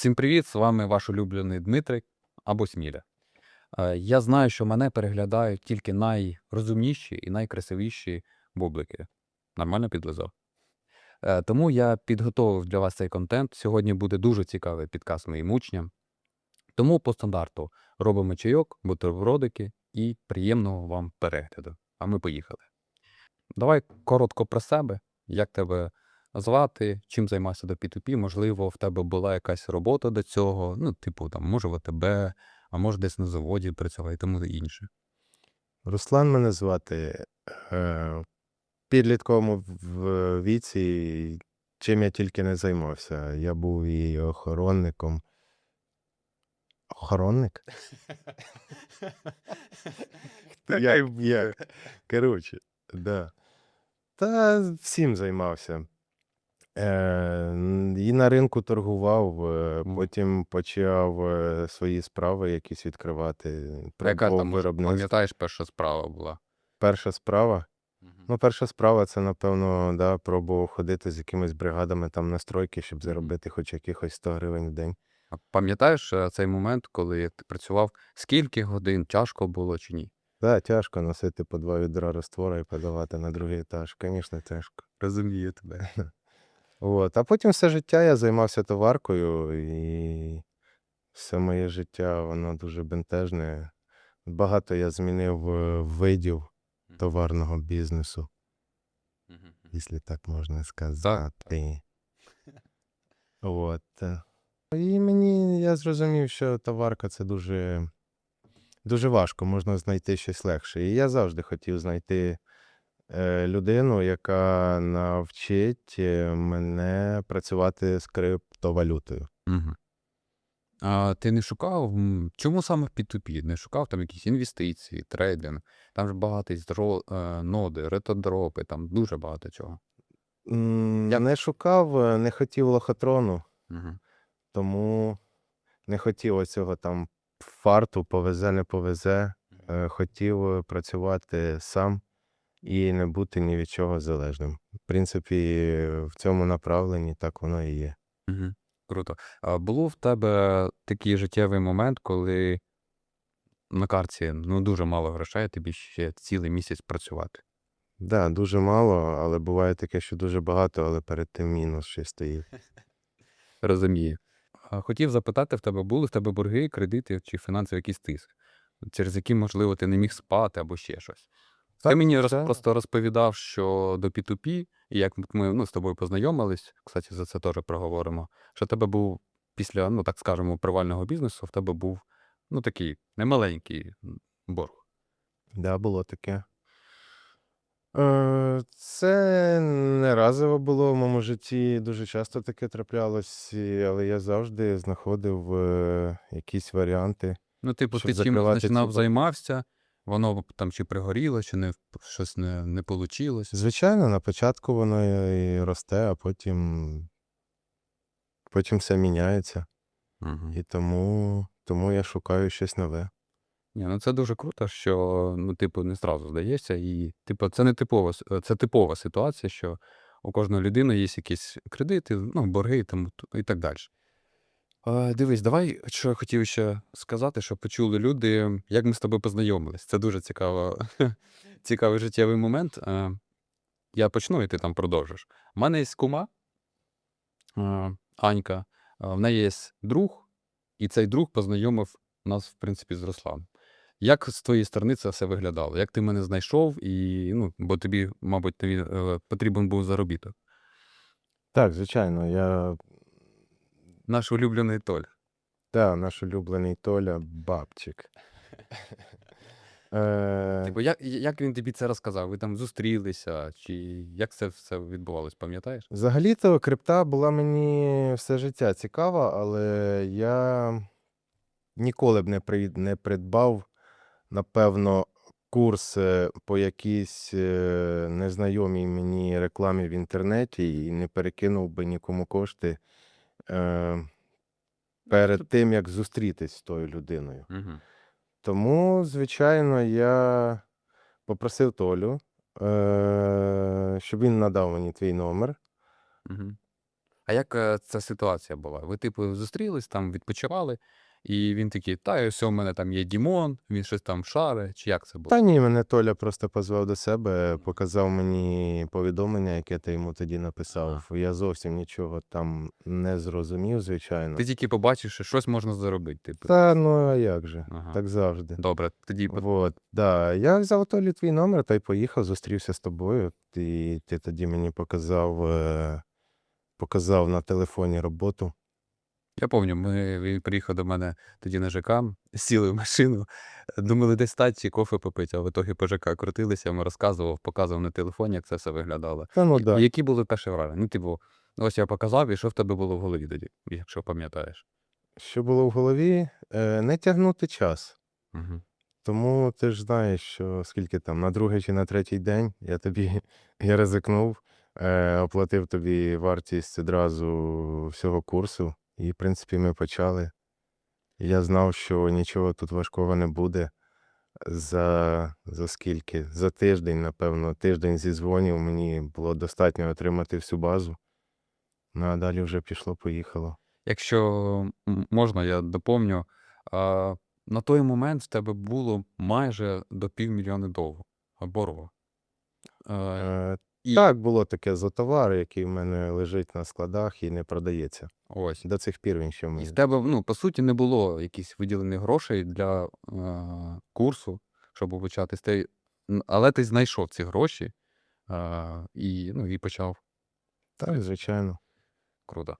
Всім привіт! З вами ваш улюблений Дмитрик або Сміля. Е, Я знаю, що мене переглядають тільки найрозумніші і найкрасивіші бублики. Нормально підлизав? Е, Тому я підготовив для вас цей контент. Сьогодні буде дуже цікавий підказ моїм учням. Тому по стандарту робимо чайок, бутербродики і приємного вам перегляду. А ми поїхали. Давай коротко про себе, як тебе звати, чим займаєшся до P2P, можливо, в тебе була якась робота до цього, ну, типу, там, може, в АТБ, а може десь на заводі працював і тому інше. Руслан мене звати. Е, В підлітковому в- віці, чим я тільки не займався. Я був і охоронником. Охоронник? Як, як? Коротше, да. Та всім займався. Е, і на ринку торгував, е, потім почав е, свої справи якісь відкривати. А Яка там, може, виробництво. пам'ятаєш, перша справа була? Перша справа. Ну, перша справа це, напевно, да, пробував ходити з якимись бригадами там на стройки, щоб заробити хоч якихось 100 гривень в день. А Пам'ятаєш е, цей момент, коли ти працював, скільки годин тяжко було чи ні? Да, тяжко носити по два відра раствора і подавати на другий етаж. Звісно, тяжко. Розумію тебе. От. А потім все життя я займався товаркою, і все моє життя воно дуже бентежне. Багато я змінив е, видів товарного бізнесу, якщо так можна сказати. От. е. І мені я зрозумів, що товарка це дуже, дуже важко, можна знайти щось легше. І я завжди хотів знайти людину, яка навчить е, мене працювати з криптовалютою. Угу. А ти не шукав, чому саме в P2P? Не шукав там якісь інвестиції, трейдинг? Там ж багато є е, ноди, ретодропи, там дуже багато чого. Я не шукав, е, не хотів лохотрону, Угу. тому не хотів оцього там фарту, повезе, не повезе. Е, Хотів е, працювати сам і не бути ні від чого залежним. В принципі, в цьому направленні так воно і є. Угу. Круто. А було в тебе такий життєвий момент, коли на карті ну, дуже мало грошей, тобі ще цілий місяць працювати. Да, дуже мало, але буває таке, що дуже багато, але перед тим мінус ще стоїть. Розумію. Хотів запитати в тебе, були в тебе борги, кредити чи фінансовий якийсь тиск, через які, можливо, ти не міг спати або ще щось. Ти Так, мені роз, просто розповідав, що до P2P, і як ми ну, з тобою познайомились, кстати, за це теж проговоримо, що в тебе був після, ну так скажемо, привального бізнесу, в тебе був ну такий немаленький борг. Да, було таке. Е, Це не разово було в моєму житті. Дуже часто таке траплялось, і- але я завжди знаходив е, якісь варіанти. Ну, типу, Щоб ти чим закривати ці починав борги. займався, воно там чи пригоріло, чи не, щось не, не вийшло. Звичайно, на початку воно і росте, а потім, потім все міняється. Угу. І тому, тому я шукаю щось нове. Ні, ну це дуже круто, що ну, типу, не зразу здається. І, типу, це не типова, це типова ситуація, що у кожної людини є якісь кредити, ну, борги і, тому, і так далі. Е, дивись, давай, що я хотів ще сказати, щоб почули люди, як ми з тобою познайомились. Це дуже цікаво, цікавий життєвий момент. Е, я почну, і ти там продовжиш. У мене є кума, е, Анька, в неї є друг, і цей друг познайомив нас, в принципі, з Русланом. Як з твоєї сторони це все виглядало? Як ти мене знайшов, і, ну, бо тобі, мабуть, тобі, потрібен був заробіток. Так, звичайно, я Наш улюблений Толь. да, наш улюблений Толя бабчик. Е, Типу, як, як він тобі це розказав? Ви там зустрілися, чи як це все відбувалось, пам'ятаєш? Взагалі-то крипта була мені все життя цікава, але я ніколи б не, при... не придбав, напевно, курс по якійсь е, незнайомій мені рекламі в інтернеті і не перекинув би нікому кошти е, перед тим, як зустрітись з тою людиною. Угу. Тому, звичайно, я попросив Толю, е, щоб він надав мені твій номер. Угу. А як е, ця ситуація була? Ви, типу, зустрілись, там відпочивали, і він такий, та, ось у мене там є Дімон, він щось там шаре, чи як це було? Та ні, мене Толя просто позвав до себе, показав мені повідомлення, яке ти йому тоді написав. Я зовсім нічого там не зрозумів, звичайно. Ти тільки побачив, що щось можна заробити. Типу. Та ну а як же? Ага. Так завжди. Добре, тоді Вот, да. Я взяв Толі твій номер та й поїхав, зустрівся з тобою. І ти тоді мені показав, е, показав на телефоні роботу. Я пам'ятаю, ми він приїхав до мене тоді на ЖК, сіли в машину, думали десь стати чи кофе попити, а в ітогі по ЖК крутилися, я йому розказував, показував на телефоні, як це все виглядало. Та ну да. і Які були перші враження? Ну, типу, ось я показав, і що в тебе було в голові тоді, якщо пам'ятаєш. Що було в голові? Е, не тягнути час. Угу. Тому ти ж знаєш, що скільки там, на другий чи на третій день я тобі я ризикнув, е, оплатив тобі вартість одразу всього курсу, і, в принципі, ми почали. Я знав, що нічого тут важкого не буде. За, за скільки? За тиждень, напевно, тиждень зі дзвонів мені було достатньо отримати всю базу. Ну а далі вже пішло-поїхало. Якщо можна, я доповню, а, на той момент в тебе було майже до півмільйона доларів Е, і Так, було таке за товар, який в мене лежить на складах і не продається. ось. До цих пір він ще в І в мене. тебе, ну, по суті, не було якихось виділених грошей для е, курсу, щоб з н- Але ти знайшов ці гроші е, і, ну, і почав. Так, звичайно. Круто.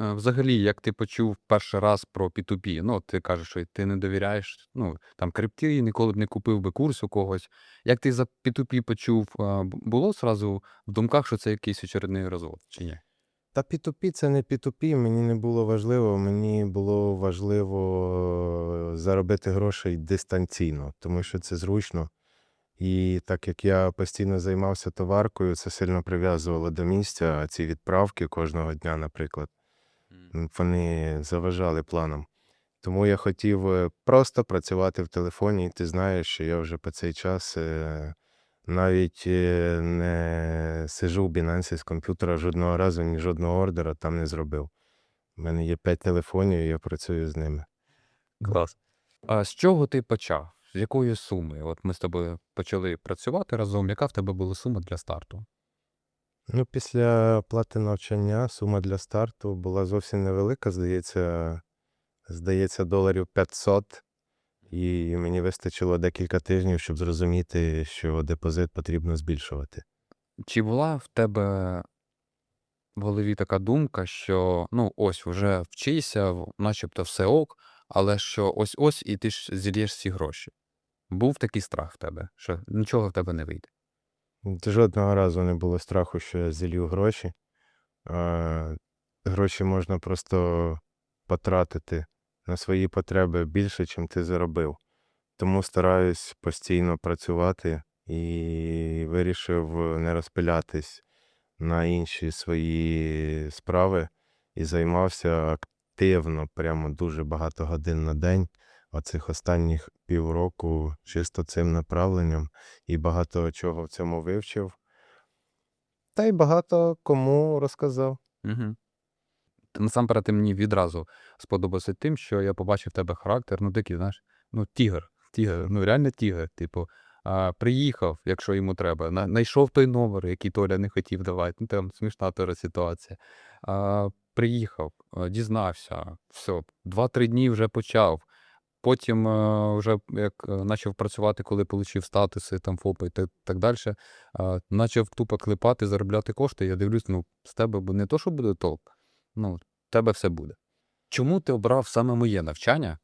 Е, Взагалі, як ти почув перший раз про P2P? Ну, ти кажеш, що ти не довіряєш, ну, там, крипті, ніколи б не купив би курс у когось. Як ти за P2P почув, було зразу в думках, що це якийсь очередний розвод, чи ні? Та P2P це не P2P, мені не було важливо, мені було важливо заробити грошей дистанційно, тому що це зручно. І так як я постійно займався товаркою, це сильно прив'язувало до місця, ці відправки кожного дня, наприклад, вони заважали планам. Тому я хотів е, просто працювати в телефоні, і ти знаєш, що я вже по цей час е, навіть е, не сижу в Binance з комп'ютера жодного разу, ні жодного ордера там не зробив. У мене є п'ять телефонів, і я працюю з ними. Клас. А з чого ти почав? З якої суми? От ми з тобою почали працювати разом. Яка в тебе була сума для старту? Ну, після плати навчання сума для старту була зовсім невелика, здається, здається, доларів 500. І мені вистачило декілька тижнів, щоб зрозуміти, що депозит потрібно збільшувати. Чи була в тебе в голові така думка, що ну ось вже вчися, начебто все ок, але що ось ось і ти ж зільєш всі гроші? Був такий страх в тебе, що нічого в тебе не вийде. Жодного разу не було страху, що я зілью гроші. Е, Гроші можна просто потратити на свої потреби більше, чим ти заробив. Тому стараюсь постійно працювати і вирішив не розпилятись на інші свої справи і займався активно, прямо дуже багато годин на день. Оцих останніх півроку чисто цим направленням і багато чого в цьому вивчив. Та й багато кому розказав. Угу. Насамперед, ти мені відразу сподобався тим, що я побачив в тебе характер, ну такий, знаєш, ну тігр, тігр, ну реально тігр. Типу, а, приїхав, якщо йому треба, на, знайшов той номер, який Толя не хотів давати. Ну там смішна тора ситуація. А, приїхав, дізнався, все, два-три дні вже почав. Потім е, вже як е, почав працювати, коли отримав статуси, там ФОПи і так, далі, почав тупо клепати, заробляти кошти. Я дивлюсь, ну, з тебе не то, що буде толк, ну, в тебе все буде. Чому ти обрав саме моє навчання,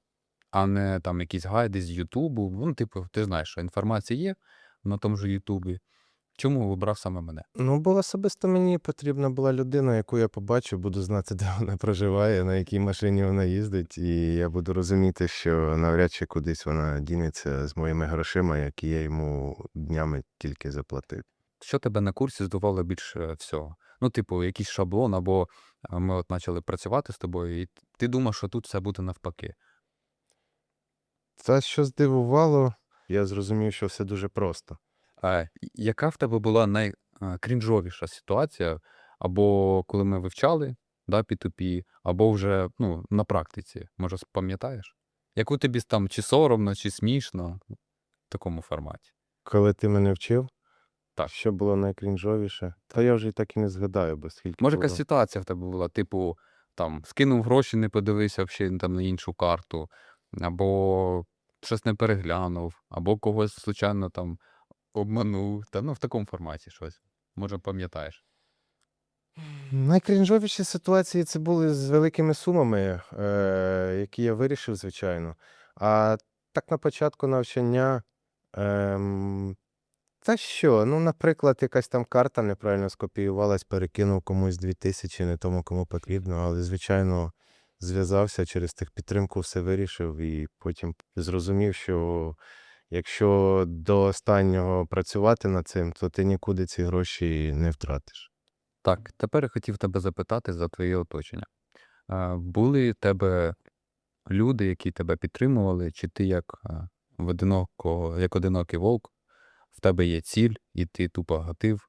а не там якісь гайди з Ютубу? Ну, типу, ти знаєш, що інформація є на тому ж Ютубі. Чому обрав саме мене? Ну, бо особисто мені потрібна була людина, яку я побачу, буду знати, де вона проживає, на якій машині вона їздить, і я буду розуміти, що навряд чи кудись вона дінеться з моїми грошима, які я йому днями тільки заплатив. Що тебе на курсі здивувало більше всього? Ну, типу, якийсь шаблон, або ми от почали працювати з тобою, і ти думав, що тут все буде навпаки. Та що здивувало, я зрозумів, що все дуже просто. Яка в тебе була найкрінжовіша ситуація, або коли ми вивчали, да, P2P, або вже ну, на практиці. Може, пам'ятаєш? Яку тобі там чи соромно, чи смішно в такому форматі? Коли ти мене вчив, Так. що було найкрінжовіше, то я вже і так і не згадаю, бо скільки Може, було. якась ситуація в тебе була, типу, там, скинув гроші, не подивився взагалі там, на іншу карту, або щось не переглянув, або когось случайно там обманув. Та, ну, в такому форматі щось. Може, пам'ятаєш. Найкрінжовіші ситуації це були з великими сумами, е, які я вирішив, звичайно. А так на початку навчання. Ем, та що? Ну, наприклад, якась там карта неправильно скопіювалась, перекинув комусь 2000, не тому, кому потрібно, але, звичайно, зв'язався через техпідтримку, все вирішив і потім зрозумів, що якщо до останнього працювати над цим, то ти нікуди ці гроші не втратиш. Так, тепер я хотів тебе запитати за твоє оточення. Були в тебе люди, які тебе підтримували, чи ти як, в одиноко, як одинокий вовк, в тебе є ціль, і ти тупо гатив,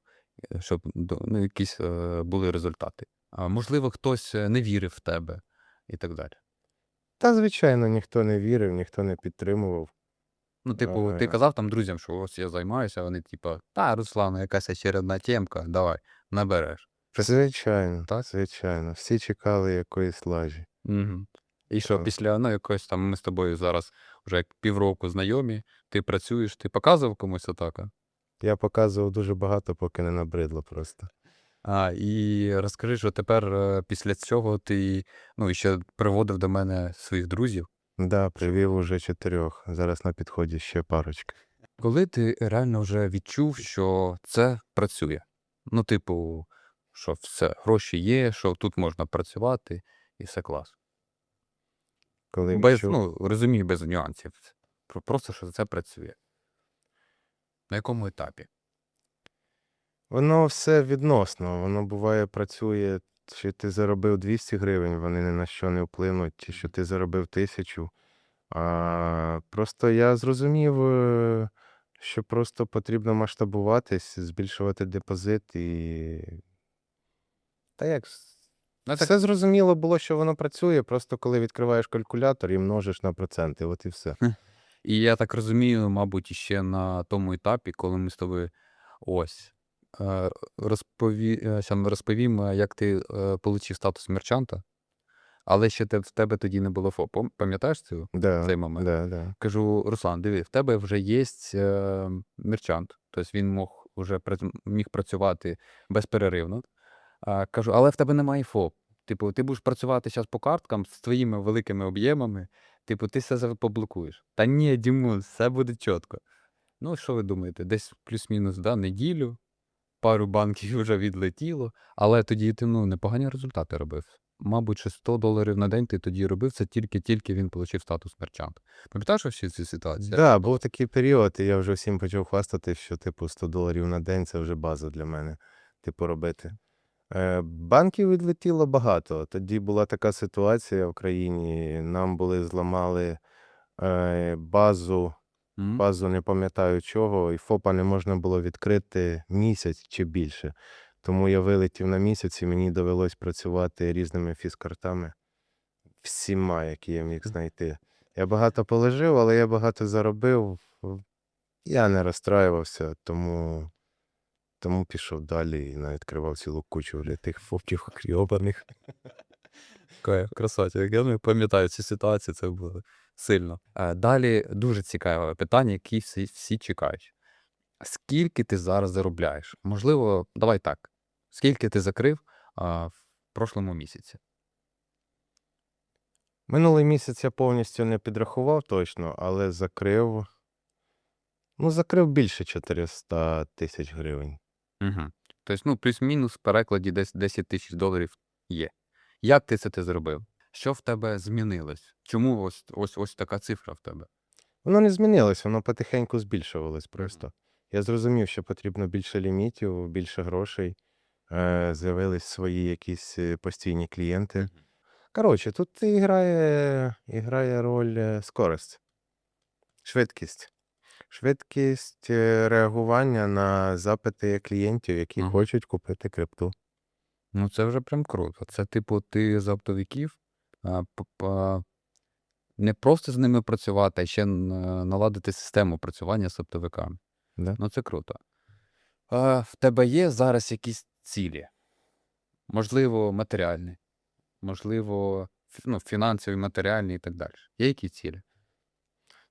е, щоб ну, якісь е, були результати. А, можливо, хтось е, не вірив в тебе і так далі. Та, звичайно, ніхто не вірив, ніхто не підтримував. Ну, типу, ти казав там друзям, що ось я займаюся, а вони, типу, та, Руслан, якась очередна темка, давай, набереш. Звичайно, Так? звичайно. Всі чекали якоїсь лажі. Угу. І що, Так. після ну, якось там ми з тобою зараз вже як півроку знайомі, ти працюєш, ти показував комусь атака? Я показував дуже багато, поки не набридло просто. А, і розкажи, що тепер е, після цього ти ну, ще приводив до мене своїх друзів. Да, привів уже чотирьох. Зараз на підході ще парочка. Коли ти реально вже відчув, що це працює? Ну, типу, що все, гроші є, що тут можна працювати, і все клас. Коли Без, відчув- ну, розумію, без нюансів. Просто що це працює. На якому етапі? Воно все відносно. Воно буває, працює, чи ти заробив 200 гривень, вони ні на що не вплинуть, чи що ти заробив тисячу. А, просто я зрозумів, е, що просто потрібно масштабуватись, збільшувати депозит і. Та як? Ну, так Все зрозуміло було, що воно працює, просто коли відкриваєш калькулятор і множиш на проценти, от і все. І я так розумію, мабуть, ще на тому етапі, коли ми з тобою ось розпові... е, розповім, е, як ти е, отримав статус мерчанта, але ще в тебе тоді не було ФОП. Пам'ятаєш цю? Да, Цей момент. Да, да. Кажу, Руслан, диви, в тебе вже є е, мерчант, тобто він мог уже міг працювати безперервно. Кажу, але в тебе немає ФОП. Типу, ти будеш працювати зараз по карткам з твоїми великими об'ємами, типу, ти все за- поблокуєш. Та ні, Дімон, все буде чітко. Ну, що ви думаєте, десь плюс-мінус да, неділю, пару банків вже відлетіло, але тоді ти ну, непогані результати робив. Мабуть, ще 100 доларів на день ти тоді робив, це тільки-тільки він отримав статус мерчанта. Пам'ятаєш всі ці ситуації? Так, да, був такий період, і я вже всім почав хвастати, що типу 100 доларів на день це вже база для мене, типу, робити. Е, банків відлетіло багато. Тоді була така ситуація в країні. Нам були зламали е, базу, М? базу не пам'ятаю чого, і ФОПа не можна було відкрити місяць чи більше. Тому я вилетів на місяць і мені довелось працювати різними фізкартами, всіма, які я міг знайти. Я багато положив, але я багато заробив. Я не розстраювався, тому, тому пішов далі і відкривав цілу кучу вже тих фоптів хріобаних. Кайф, красавчик. Я не пам'ятаю ці ситуації, це було сильно. Е, Далі дуже цікаве питання, які всі, всі чекають. Скільки ти зараз заробляєш? Можливо, давай так. Скільки ти закрив а, в прошлому місяці? Минулий місяць я повністю не підрахував точно, але закрив. Ну, закрив більше 400 тисяч гривень. Угу. Тобто, ну, плюс-мінус в перекладі десь 10 тисяч доларів є. Як ти це ти зробив? Що в тебе змінилось? Чому ось, ось, ось така цифра в тебе? Воно не змінилось, воно потихеньку збільшувалось просто. Я зрозумів, що потрібно більше лімітів, більше грошей. Е, з'явились свої якісь е, постійні клієнти. Коротше, тут і грає, і грає роль е, скорость, швидкість. Швидкість реагування на запити клієнтів, які Мгм. хочуть купити крипту. Ну, це вже прям круто. Це, типу, ти за оптовиків не просто з ними працювати, а ще наладити систему працювання з оптовиками. Да. Ну, це круто. А, в тебе є зараз якісь цілі? Можливо, матеріальні, можливо, ну, фінансові, матеріальні і так далі. Є які цілі?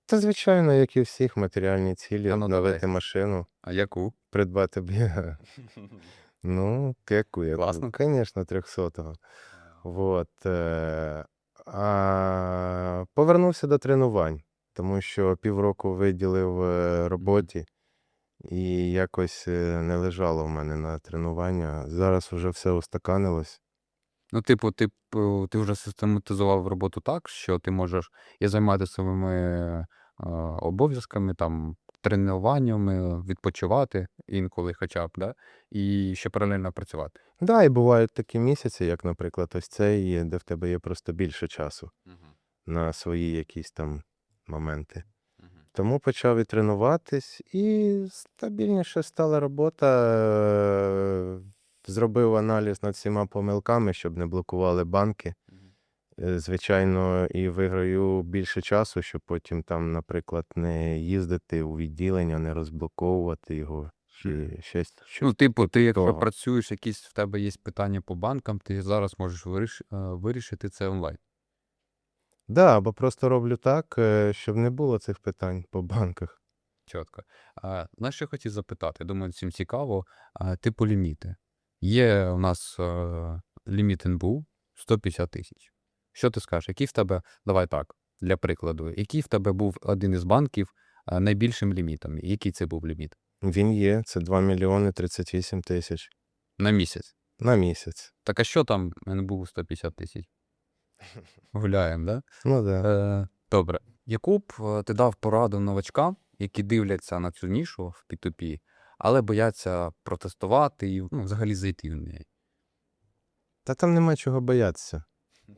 Та, звичайно, як і всіх, матеріальні цілі, ну, обновити машину, А яку? придбати б. Ну, яку, яку? Класно. Звісно, 300-го. Вот. е, А повернувся до тренувань, тому що півроку виділив е, роботі і якось е, не лежало в мене на тренування. Зараз вже все устаканилось. Ну, типу, ти, ти вже систематизував роботу так, що ти можеш і займатися своїми е, обов'язками, там, тренуваннями, відпочивати інколи хоча б, да? і ще паралельно працювати. Да, і бувають такі місяці, як, наприклад, ось цей, де в тебе є просто більше часу на свої якісь там моменти. Тому почав і тренуватись, і стабільніше стала робота. е, Зробив аналіз над всіма помилками, щоб не блокували банки. Е, Звичайно, і виграю більше часу, щоб потім там, наприклад, не їздити у відділення, не розблоковувати його. Чи щось. Ну, типу, ти якщо того. працюєш, якісь в тебе є питання по банкам, ти зараз можеш виріш, е, вирішити це онлайн. Да, або просто роблю так, е, щоб не було цих питань по банках. Чітко. А, знаєш, що я хотів запитати? Думаю, всім цікаво. А, типу ліміти. Є у нас е, ліміт НБУ 150 тисяч. Що ти скажеш? Який в тебе, давай так, для прикладу, який в тебе був один із банків найбільшим лімітом? Який це був ліміт? Він є, це 2 мільйони 38 тисяч На місяць. на місяць. Так а що там НБУ 150 тисяч? Гуляємо, да? Ну да. Е, добре. Яку б е, ти дав пораду новачкам, які дивляться на цю нішу в P2P, але бояться протестувати і ну, взагалі зайти в неї? Та там нема чого боятися.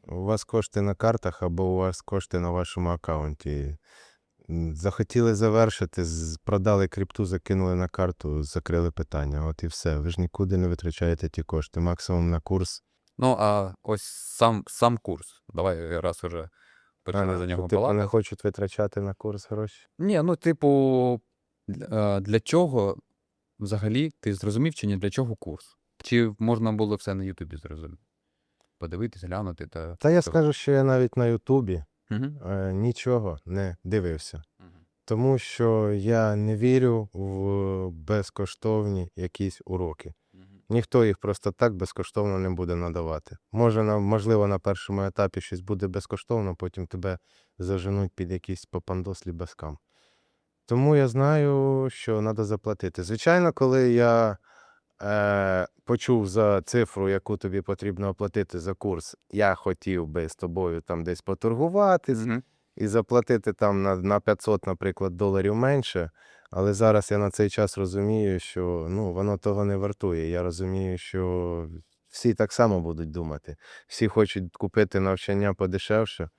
У вас кошти на картах або у вас кошти на вашому аккаунті. Захотіли завершити, продали крипту, закинули на карту, закрили питання. От і все. Ви ж нікуди не витрачаєте ті кошти. Максимум на курс. Ну, а ось сам, сам курс. Давай раз уже почали за нього типу, не хочуть витрачати на курс гроші. Ні, ну, типу, для, для чого взагалі ти зрозумів чи ні, для чого курс? Чи можна було все на Ютубі зрозуміти? Подивитись, глянути та. Та я скажу, що я навіть на Ютубі Мгм. е, нічого не дивився. Тому що я не вірю в безкоштовні якісь уроки. Ніхто їх просто так безкоштовно не буде надавати. Може, на, можливо, на першому етапі щось буде безкоштовно, потім тебе заженуть під якийсь попандос лібескам. Тому я знаю, що треба заплатити. Звичайно, коли я е, почув за цифру, яку тобі потрібно оплатити за курс, я хотів би з тобою там десь поторгуватись Мгм. і заплатити там на, на 500, наприклад, доларів менше. Але зараз я на цей час розумію, що ну, воно того не вартує. Я розумію, що всі так само будуть думати. Всі хочуть купити навчання подешевше,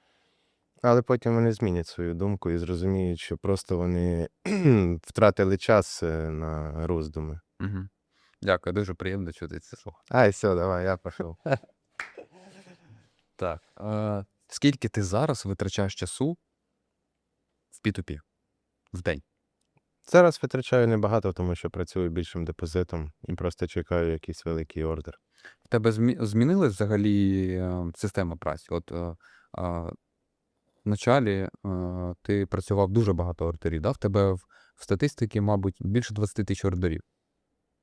але потім вони змінять свою думку і зрозуміють, що просто вони втратили час е, на роздуми. Мгм. Дякую, дуже приємно чути це слово. Ай, все, давай, я пішов. Так. Е, скільки ти зараз витрачаєш часу в P2P в день? Зараз витрачаю небагато, тому що працюю більшим депозитом і просто чекаю якийсь великий ордер. В тебе змі... змінилась взагалі е, система праці? От е, е, в началі е, ти працював дуже багато ордерів, да? В тебе в, в статистиці, мабуть, більше 20 тисяч ордерів.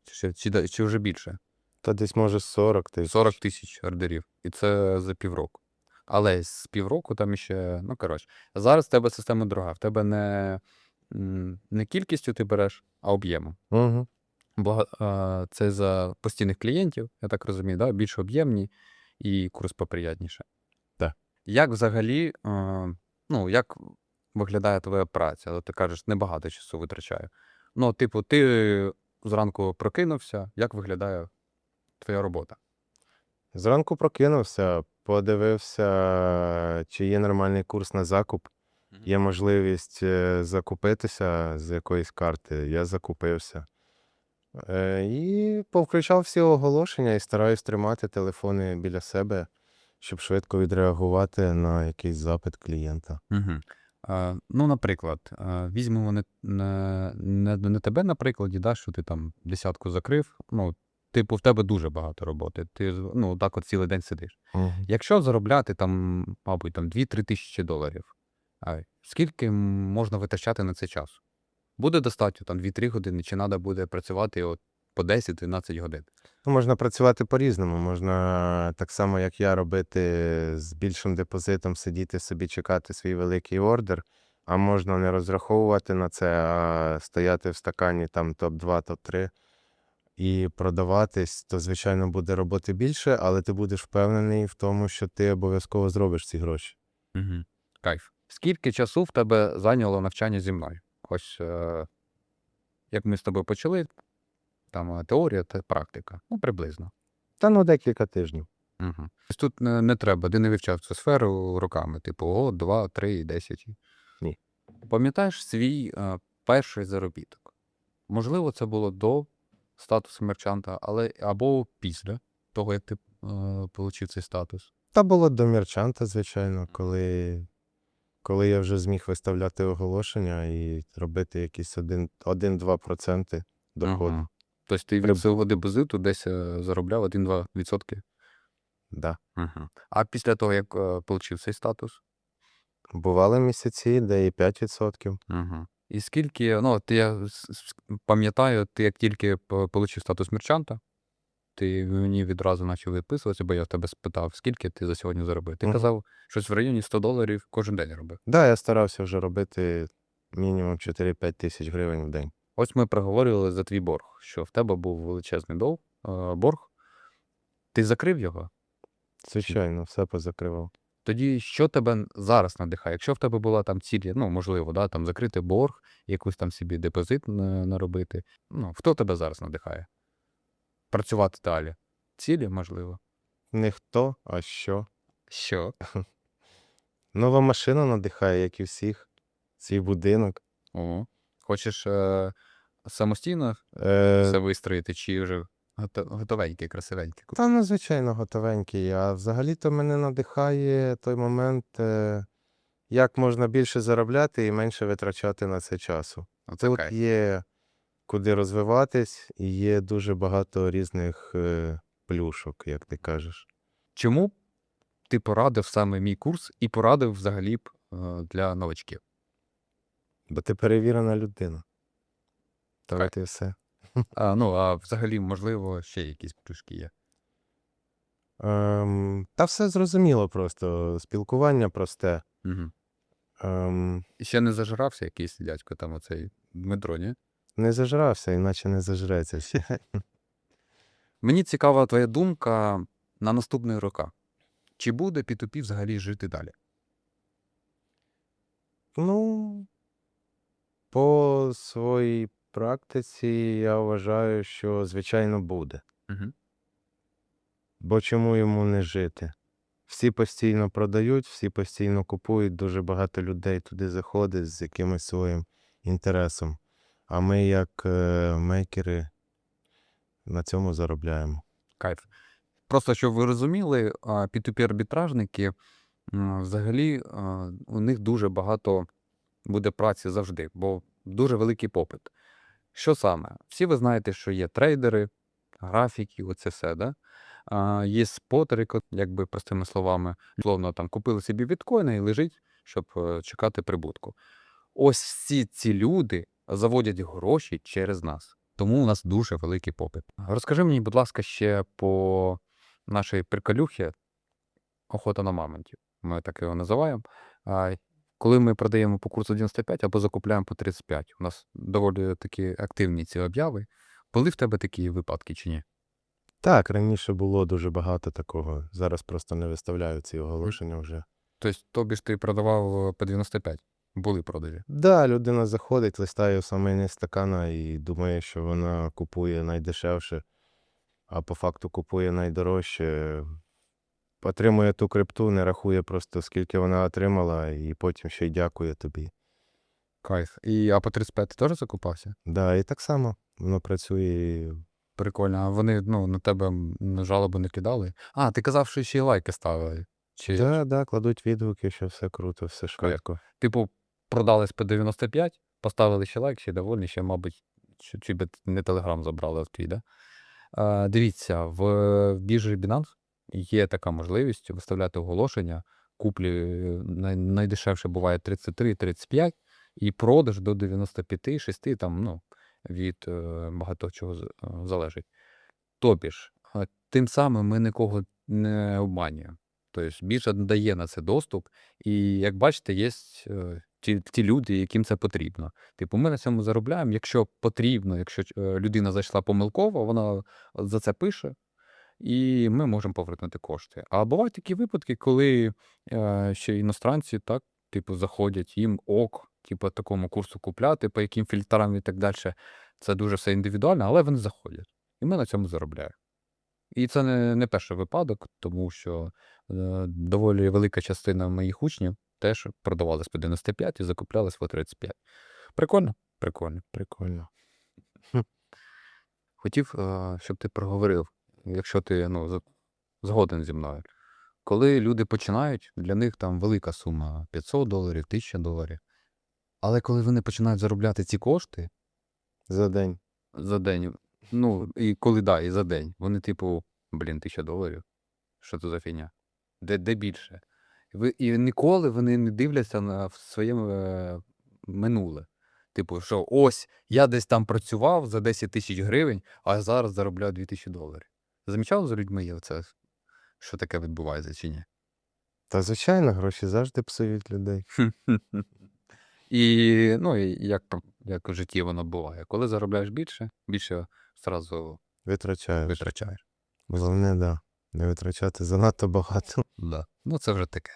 Чи, чи, чи вже більше? Та десь може 40 тисяч. 40 тисяч ордерів. І це за півроку. Але з півроку там іще, ну коротше. Зараз в тебе система друга. В тебе не, не кількістю ти береш, а об'ємом. Угу. Бо е, це за постійних клієнтів, я так розумію, да? більш об'ємні і курс поприятніше. Так. Як взагалі, е, ну, як виглядає твоя праця? Ти кажеш, небагато часу витрачаю. Ну, типу, ти зранку прокинувся, як виглядає твоя робота? Зранку прокинувся, подивився, чи є нормальний курс на закуп. Є можливість е, закупитися з якоїсь карти. Я закупився. Е, і повключав всі оголошення і стараюсь тримати телефони біля себе, щоб швидко відреагувати на якийсь запит клієнта. Угу. А, ну, наприклад, візьмемо не, не, не, не тебе на прикладі, да, що ти там десятку закрив. Ну, типу, в тебе дуже багато роботи. Ти ну, так от цілий день сидиш. Якщо заробляти там, мабуть, там 2-3 тисячі доларів, а скільки можна витрачати на це часу? Буде достатньо там 2-3 години, чи треба буде працювати от по 10-12 годин? Ну, можна працювати по-різному. Можна так само, як я, робити з більшим депозитом, сидіти собі, чекати свій великий ордер, а можна не розраховувати на це, а стояти в стакані там топ-2, топ-3 і продаватись, то, звичайно, буде роботи більше, але ти будеш впевнений в тому, що ти обов'язково зробиш ці гроші. Угу. Кайф. Скільки часу в тебе зайняло навчання зі мною? Ось е, як ми з тобою почали, там е, теорія та практика. Ну, приблизно. Та ну декілька тижнів. Угу. Тут не, не треба, ти не вивчав цю сферу роками, типу, о, 2, 3, 10. Ні. Пам'ятаєш свій е, перший заробіток? Можливо, це було до статусу мерчанта, але або після того, як ти е, отримав цей статус. Та було до мерчанта, звичайно, коли, коли я вже зміг виставляти оголошення і робити якісь 1-2% доходу. Ага. Тобто ти від свого депозиту десь е, заробляв 1-2%. Да. Угу. А після того, як е, отримав цей статус? Бували місяці, де і 5%. Угу. І скільки, ну, ти я пам'ятаю, ти як тільки отримав статус мерчанта, ти мені відразу почав відписуватися, бо я в тебе спитав, скільки ти за сьогодні заробив. Ти Мгм. казав, щось в районі 100 доларів кожен день робив. Да, я старався вже робити мінімум 4-5 тисяч гривень в день. Ось ми проговорювали за твій борг, що в тебе був величезний дол, е, борг. Ти закрив його? Звичайно, все позакривав. Тоді що тебе зараз надихає? Якщо в тебе була там ціль, ну можливо, да, там закрити борг, якусь там собі депозит наробити. Ну, хто тебе зараз надихає? Працювати далі. Цілі, можливо. Не хто, а що. Що? Нова машина надихає, як і всіх. Свій будинок. О. Хочеш е- самостійно Е, все вистроїти, чи вже гото- готовенький, красивенький? Та ну, звичайно, готовенький. А взагалі-то мене надихає той момент, е, як можна більше заробляти і менше витрачати на це часу. Оце Тут кайф. є куди розвиватись, і є дуже багато різних е, плюшок, як ти кажеш. Чому б ти порадив саме мій курс і порадив взагалі б е, для новачків? Бо ти перевірена людина. Та от і все. А, ну, а взагалі, можливо, ще якісь плюшки є. Ем, та все зрозуміло просто. Спілкування просте. Угу. Ем, І ще не зажирався якийсь дядько там оцей Дмитро, ні? не зажрався, іначе не зажреться. Мені цікава твоя думка на наступний роки. Чи буде P2P взагалі жити далі? Ну, по своїй практиці я вважаю, що звичайно буде. Угу. Бо чому йому не жити? Всі постійно продають, всі постійно купують, дуже багато людей туди заходить з якимось своїм інтересом. А ми, як е, мейкери, на цьому заробляємо. Кайф. Просто щоб ви розуміли, а, P2P-арбітражники взагалі у них дуже багато буде праці завжди, бо дуже великий попит. Що саме? Всі ви знаєте, що є трейдери, графіки, оце все, да? А, є спотери, якби простими словами, словно там купили собі біткоїни і лежить, щоб е, чекати прибутку. Ось всі ці люди заводять гроші через нас. Тому у нас дуже великий попит. Розкажи мені, будь ласка, ще по нашій приколюхі охота на мамонтів. Ми так його називаємо. Коли ми продаємо по курсу 95 або закупляємо по 35, у нас доволі такі активні ці обяви. Були в тебе такі випадки чи ні? Так, раніше було дуже багато такого. Зараз просто не виставляю ці оголошення вже. Тобто, тобі ж ти продавав по 95? Були продажі. Да, людина заходить, листає низ стакана і думає, що вона купує найдешевше, а по факту купує найдорожче. Отримує ту крипту, не рахує просто, скільки вона отримала, і потім ще й дякує тобі. Кайф. І а по 35 ти теж закупався? Да, і так само воно працює. і Прикольно. А вони ну, на тебе жалоби не кидали? А, ти казав, що ще й лайки ставили. Чи, Да, да, кладуть відгуки, що все круто, все швидко. типу, продались по 95, поставили ще лайк, ще довольні, ще, мабуть, чи, чи би не Телеграм забрали в твій, да? А, дивіться, в, в біржі Binance є така можливість виставляти оголошення. Куплі е, найдешевше буває 33-35, і продаж до 95-6, там, ну, від е, багато чого е, залежить. Тобі ж, тим самим ми нікого не обманюємо. Тобто біржа дає на це доступ, і як бачите, є ті, ті люди, яким це потрібно. Типу, ми на цьому заробляємо. Якщо потрібно, якщо людина зайшла помилково, вона за це пише, і ми можемо повернути кошти. А бувають такі випадки, коли е, ще іностранці так, типу, заходять, їм ок, типу, такому курсу купляти, по яким фільтрам і так далі. Це дуже все індивідуально, але вони заходять. І ми на цьому заробляємо. І це не, не перший випадок, тому що е, доволі велика частина моїх учнів теж продавались по 95 і закуплялись по 35. Прикольно? Прикольно. Прикольно. Хотів, е, щоб ти проговорив, якщо ти ну, згоден зі мною. Коли люди починають, для них там велика сума 500 доларів, 1000 доларів. Але коли вони починають заробляти ці кошти За день. за день, ну, і коли да, і за день, вони, типу, блін, 1000 доларів. Що це за фігня? Де, де більше? І ніколи вони не дивляться на своє е, минуле. Типу, що ось я десь там працював за 10 тисяч гривень, а зараз заробляю 2000 доларів. Замічали за людьми є це, що таке відбувається чи ні? Та звичайно, гроші завжди псують людей. І, ну, і як, як в житті воно буває. Коли заробляєш більше, більше зразу Витрачаєш. витрачаєш. Головне, да. Не витрачати занадто багато. Да. Ну, це вже таке.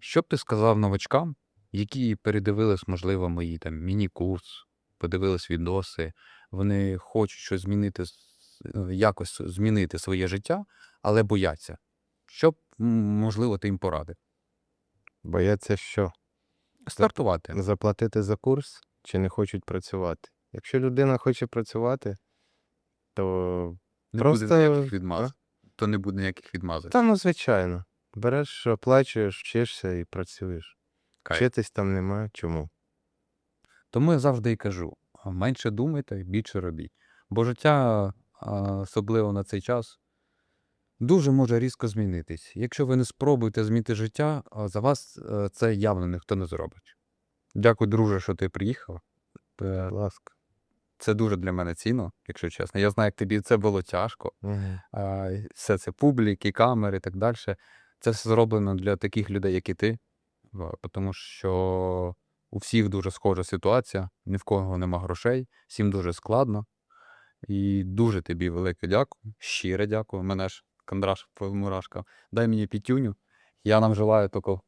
Що б ти сказав новачкам, які передивились, можливо, мої там міні-курс, подивились відоси, вони хочуть щось змінити, якось змінити своє життя, але бояться. Що б, можливо, ти їм порадив? Бояться що? Стартувати. Заплатити за курс чи не хочуть працювати. Якщо людина хоче працювати, то Не просто- буде ніяких відмазок. То не буде ніяких відмазок. та ну звичайно. Береш, оплачуєш, вчишся і працюєш. Кайф. Вчитись там немає. Чому? Тому я завжди і кажу: менше думайте, більше робіть. Бо життя, особливо на цей час, дуже може різко змінитись. Якщо ви не спробуєте змінити життя, за вас е, це явно ніхто не зробить. Дякую, друже, що ти приїхав. Е, Будь ласка. Це дуже для мене цінно, якщо чесно. Я знаю, як тобі це було тяжко. Угу. А, все це публіки, камери і так далі. Це все зроблено для таких людей, як і ти. Тому що у всіх дуже схожа ситуація, ні в кого нема грошей, всім дуже складно. І дуже тобі велике дякую. Щире дякую. Мене ж Кондраш Мурашка. Дай мені пітюню. Я нам желаю тільки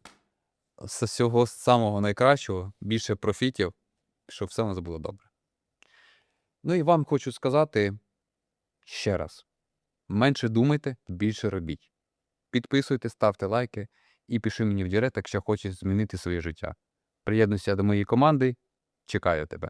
з всього самого найкращого, більше профітів, щоб все у нас було добре. Ну і вам хочу сказати ще раз: менше думайте, більше робіть. Підписуйте, ставте лайки і пиши мені в директ, якщо хочеш змінити своє життя. Приєднуйся до моєї команди. Чекаю тебе.